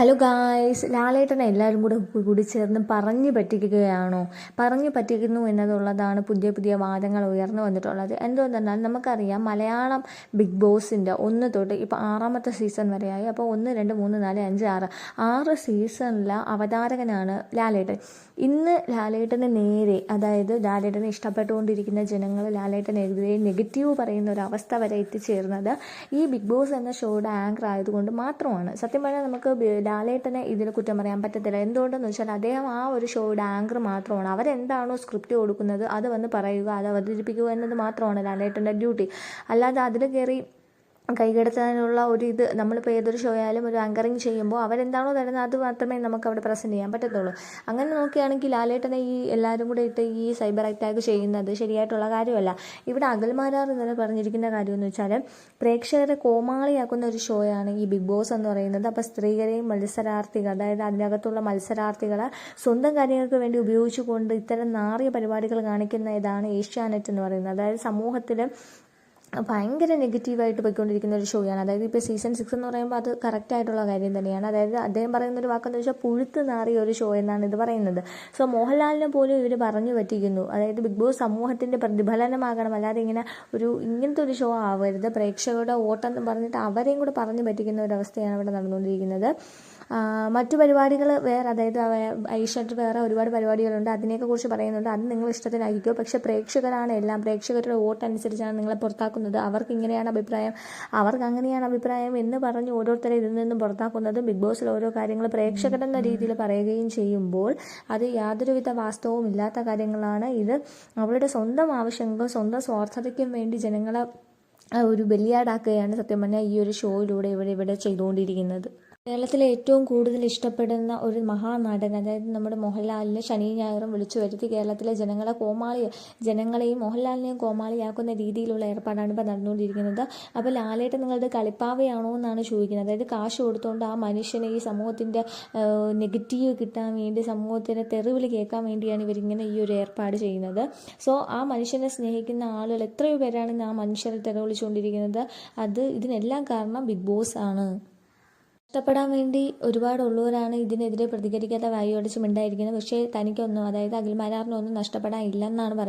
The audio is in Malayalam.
ഹലോ ഗായ്സ് ലാലേട്ടനെ എല്ലാവരും കൂടെ കൂടി ചേർന്ന് പറഞ്ഞു പറ്റിക്കുകയാണോ? പറഞ്ഞു പറ്റിക്കുന്നു എന്നതുള്ളതാണ് പുതിയ പുതിയ വാദങ്ങൾ ഉയർന്നു വന്നിട്ടുള്ളത്. എന്തുകൊണ്ടെന്നാൽ നമുക്കറിയാം മലയാളം ബിഗ് ബോസിന്റെ ഒന്ന് തൊട്ട് ഇപ്പോൾ ആറാമത്തെ സീസൺ വരെയായി. അപ്പോൾ ഒന്ന് രണ്ട് മൂന്ന് നാല് അഞ്ച് ആറ്. ആറ് സീസണിലെ അവതാരകനാണ് ലാലേട്ടൻ. ഇന്ന് ലാലേട്ടന് നേരെ അതായത് ലാലേട്ടനെ ഇഷ്ടപ്പെട്ടുകൊണ്ടിരിക്കുന്ന ജനങ്ങൾ ലാലേട്ടനെതിരെ നെഗറ്റീവ് പറയുന്ന ഒരു അവസ്ഥ വരെ എത്തിച്ചേർന്നത് ഈ ബിഗ് ബോസ് എന്ന ഷോയുടെ ആങ്കർ ആയതുകൊണ്ട് മാത്രമാണ്. സത്യം പറഞ്ഞാൽ നമുക്ക് ലാലേട്ടനെ ഇതിൽ കുറ്റം പറയാൻ പറ്റത്തില്ല. എന്തുകൊണ്ടെന്ന് വെച്ചാൽ അദ്ദേഹം ആ ഒരു ഷോയുടെ ആങ്കർ മാത്രമാണ്. അവരെന്താണോ സ്ക്രിപ്റ്റ് കൊടുക്കുന്നത് അത് വന്ന് പറയുക അത് അവതരിപ്പിക്കുക എന്നത് മാത്രമാണ് ലാലേട്ടന്റെ ഡ്യൂട്ടി അല്ലാതെ അതിൽ കയറി കൈകടത്താനുള്ള ഒരു ഇത് നമ്മളിപ്പോൾ ഏതൊരു ഷോ ആയാലും ഒരു ആങ്കറിങ് ചെയ്യുമ്പോൾ അവരെന്താണോ തരുന്നത് അത് മാത്രമേ നമുക്ക് അവിടെ പ്രസന്റ് ചെയ്യാൻ പറ്റത്തുള്ളൂ. അങ്ങനെ നോക്കുകയാണെങ്കിൽ ലാലേട്ടനെ ഈ എല്ലാവരും കൂടെ ഇട്ട് ഈ സൈബർ അറ്റാക്ക് ചെയ്യുന്നത് ശരിയായിട്ടുള്ള കാര്യമല്ല. ഇവിടെ അകൽമാരാർ ഇന്നലെ പറഞ്ഞിരിക്കുന്ന കാര്യം എന്ന് വെച്ചാൽ പ്രേക്ഷകരെ കോമാളിയാക്കുന്ന ഒരു ഷോയാണ് ഈ ബിഗ് ബോസ് എന്ന് പറയുന്നത്. അപ്പോൾ സ്ത്രീകളെയും മത്സരാർത്ഥികൾ അതായത് അതിനകത്തുള്ള മത്സരാർത്ഥികളെ സ്വന്തം കാര്യങ്ങൾക്ക് വേണ്ടി ഉപയോഗിച്ചുകൊണ്ട് ഇത്തരം നാറിയ പരിപാടികൾ കാണിക്കുന്ന ഇതാണ് ഏഷ്യാനെറ്റ് എന്ന് പറയുന്നത്. അതായത് സമൂഹത്തിൽ ഭയങ്കര നെഗറ്റീവായിട്ട് പോയിക്കൊണ്ടിരിക്കുന്ന ഒരു ഷോയാണ് അതായത് ഇപ്പോൾ സീസൺ സിക്സ് എന്ന് പറയുമ്പോൾ അത് കറക്റ്റ് ആയിട്ടുള്ള കാര്യം തന്നെയാണ്. അതായത് അദ്ദേഹം പറയുന്ന ഒരു വാക്കെന്ന് വെച്ചാൽ പുഴുത്ത് നാറിയ ഒരു ഷോ എന്നാണ് ഇത് പറയുന്നത്. സോ മോഹൻലാലിനെ പോലും ഇവർ പറഞ്ഞു പറ്റിക്കുന്നു. അതായത് ബിഗ് ബോസ് സമൂഹത്തിന്റെ പ്രതിഫലനമാകണം. അല്ലാതെ ഇങ്ങനെ ഒരു ഇങ്ങനത്തെ ഒരു ഷോ ആവരുത്. പ്രേക്ഷകരുടെ ഓട്ടം പറഞ്ഞിട്ട് അവരെയും കൂടെ പറഞ്ഞു പറ്റിക്കുന്ന ഒരു അവസ്ഥയാണ് ഇവിടെ നടന്നുകൊണ്ടിരിക്കുന്നത്. മറ്റു പരിപാടികൾ വേറെ അതായത് ഐഷട്ട് വേറെ ഒരുപാട് പരിപാടികളുണ്ട്. അതിനെയൊക്കെ കുറിച്ച് പറയുന്നുണ്ട്. അത് നിങ്ങൾ ഇഷ്ടത്തിനായിരിക്കും. പക്ഷേ പ്രേക്ഷകരാണ് എല്ലാം. പ്രേക്ഷകരുടെ വോട്ട് അനുസരിച്ചാണ് നിങ്ങളെ പുറത്താക്കുന്നത്. അവർക്ക് ഇങ്ങനെയാണ് അഭിപ്രായം. അവർക്ക് അങ്ങനെയാണ് അഭിപ്രായം എന്ന് പറഞ്ഞ് ഓരോരുത്തരെ ഇതിൽ നിന്നും പുറത്താക്കുന്നതും ബിഗ് ബോസിൽ ഓരോ കാര്യങ്ങൾ പ്രേക്ഷകരെന്ന രീതിയിൽ പറയുകയും ചെയ്യുമ്പോൾ അത് യാതൊരുവിധ വാസ്തവവും ഇല്ലാത്ത കാര്യങ്ങളാണ്. ഇത് അവരുടെ സ്വന്തം ആവശ്യങ്ങൾക്കും സ്വന്തം സ്വാർത്ഥതയ്ക്കും വേണ്ടി ജനങ്ങളെ ഒരു ബലിയാടാക്കുകയാണ് സത്യം പറഞ്ഞാൽ ഈ ഒരു ഷോയിലൂടെ ഇവിടെ ഇവിടെ ചെയ്തുകൊണ്ടിരിക്കുന്നത്. കേരളത്തിലെ ഏറ്റവും കൂടുതൽ ഇഷ്ടപ്പെടുന്ന ഒരു മഹാനടൻ അതായത് നമ്മുടെ മോഹൻലാലിനെ ശനി ഞായറും വിളിച്ചു വരുത്തി കേരളത്തിലെ ജനങ്ങളെ കോമാളി ജനങ്ങളെയും മോഹൻലാലിനെയും കോമാളിയാക്കുന്ന രീതിയിലുള്ള ഏർപ്പാടാണ് ഇപ്പോൾ നടന്നുകൊണ്ടിരിക്കുന്നത്. അപ്പോൾ ലാലേട്ട് നിങ്ങളുടെ കളിപ്പാവയാണോ എന്നാണ് ചോദിക്കുന്നത്. അതായത് കാശ് കൊടുത്തുകൊണ്ട് ആ മനുഷ്യനെ ഈ സമൂഹത്തിന്റെ നെഗറ്റീവ് കിട്ടാൻ വേണ്ടി സമൂഹത്തിന്റെ തെറിവിളി കേൾക്കാൻ വേണ്ടിയാണ് ഇവരിങ്ങനെ ഈ ഒരു ഏർപ്പാട് ചെയ്യുന്നത്. സോ ആ മനുഷ്യനെ സ്നേഹിക്കുന്ന ആളുകൾ എത്രയോ പേരാണ് ആ മനുഷ്യരെ തെറിവിളിച്ചുകൊണ്ടിരിക്കുന്നത്. അത് ഇതിനെല്ലാം കാരണം ബിഗ് ബോസ് ആണ്. ഇഷ്ടപ്പെടാൻ വേണ്ടി ഒരുപാടുള്ളവരാണ് ഇതിനെതിരെ പ്രതികരിക്കാത്ത വായു അടിച്ച് മിണ്ടായിരിക്കുന്നത്. പക്ഷേ തനിക്കൊന്നും അതായത് അഖിൽ മാരാറിനൊന്നും നഷ്ടപ്പെടാൻ ഇല്ലെന്നാണ് പറയുന്നത്.